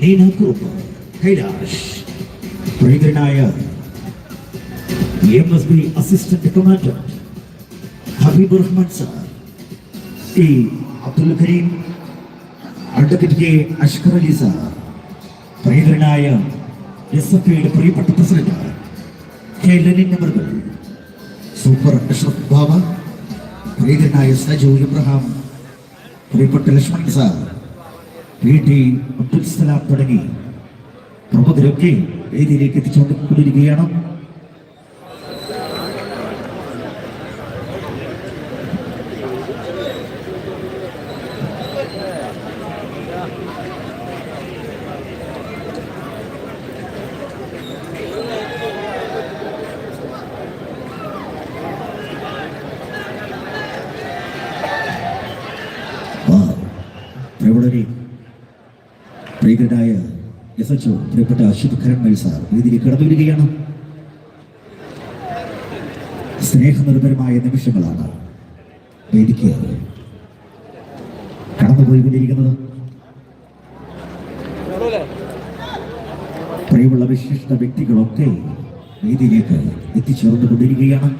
നീനാക്കുറുപ്പ് കൈലാഷ് പ്രിയങ്കരനായ M S B assistant commander Habib Rahman sir ഈ Abdul Karim advocate K Ashkar Ali sir പ്രിയങ്കരനായ S F ഐയുടെ പ്രിയപ്പെട്ട president K Lenin നമ്പറുകൾ super Ashraf ബാബ പ്രിയങ്കരനായ സജു ഇബ്രഹാം പ്രിയപ്പെട്ട Lakshman sir P T Abdul തുടങ്ങി. പ്രമുഖരൊക്കെ വേദിയിലേക്ക് എത്തിച്ചുകൊണ്ടിരിക്കുകയാണ്. പ്രവണരെ പ്രിയങ്കരനായ എസ് എച്ച് പ്രിയപ്പെട്ട അശ്വത് കരൺമൽ സാർ ഇതിലേക്ക് കടന്നു വരികയാണ് സ്നേഹനിർഭരമായ നിമിഷങ്ങളാണ് വേദിക്ക് കടന്നുപോയിക്കൊണ്ടിരിക്കുന്നത്. പ്രിയമുള്ള വിശിഷ്ട വ്യക്തികളൊക്കെ വേദിയിലേക്ക് എത്തിച്ചേർന്നുകൊണ്ടിരിക്കുകയാണ്.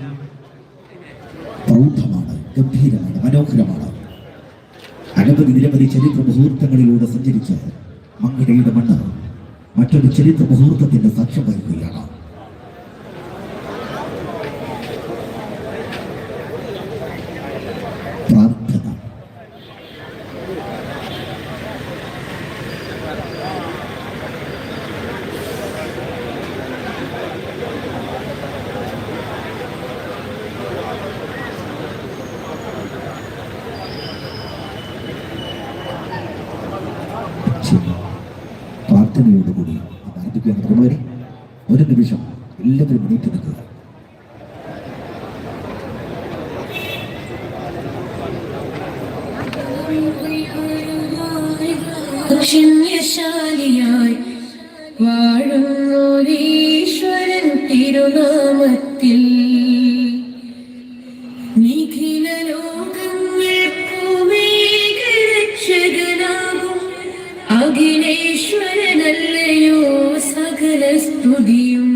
പ്രൗഢമാണ് ഗംഭീരമാണ് മനോഹരമാണ്. അനവധി നിരവധി ചരിത്ര മുഹൂർത്തങ്ങളിലൂടെ സഞ്ചരിച്ച് മങ്കടയുടെ മണ്ണ് മറ്റൊരു ചരിത്ര മുഹൂർത്തത്തിന്റെ സാക്ഷ്യം വഹിക്കുകയാണ് പ്രാർത്ഥന ശരി. പ്രാർത്ഥനയോടുകൂടി ആരംഭിക്കുകയാണ് പ്രമുഖരെ ഒരു നിമിഷം എല്ലാവരും എണീറ്റ് നിൽക്കുക ക്ഷമ്യശാലിയായി വാഴുന്നോരീശ്വരൻ തിരുനാമത്തിൽ. നിഖില ലോകങ്ങൾക്കുമേകരക്ഷകനാകും അഖിലേശ്വരനല്ലയോ സ്തുതിയും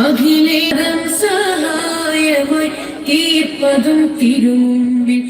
അഖിലേകം സഹായമായി തീർപ്പതും തിരുമുമ്പിൽ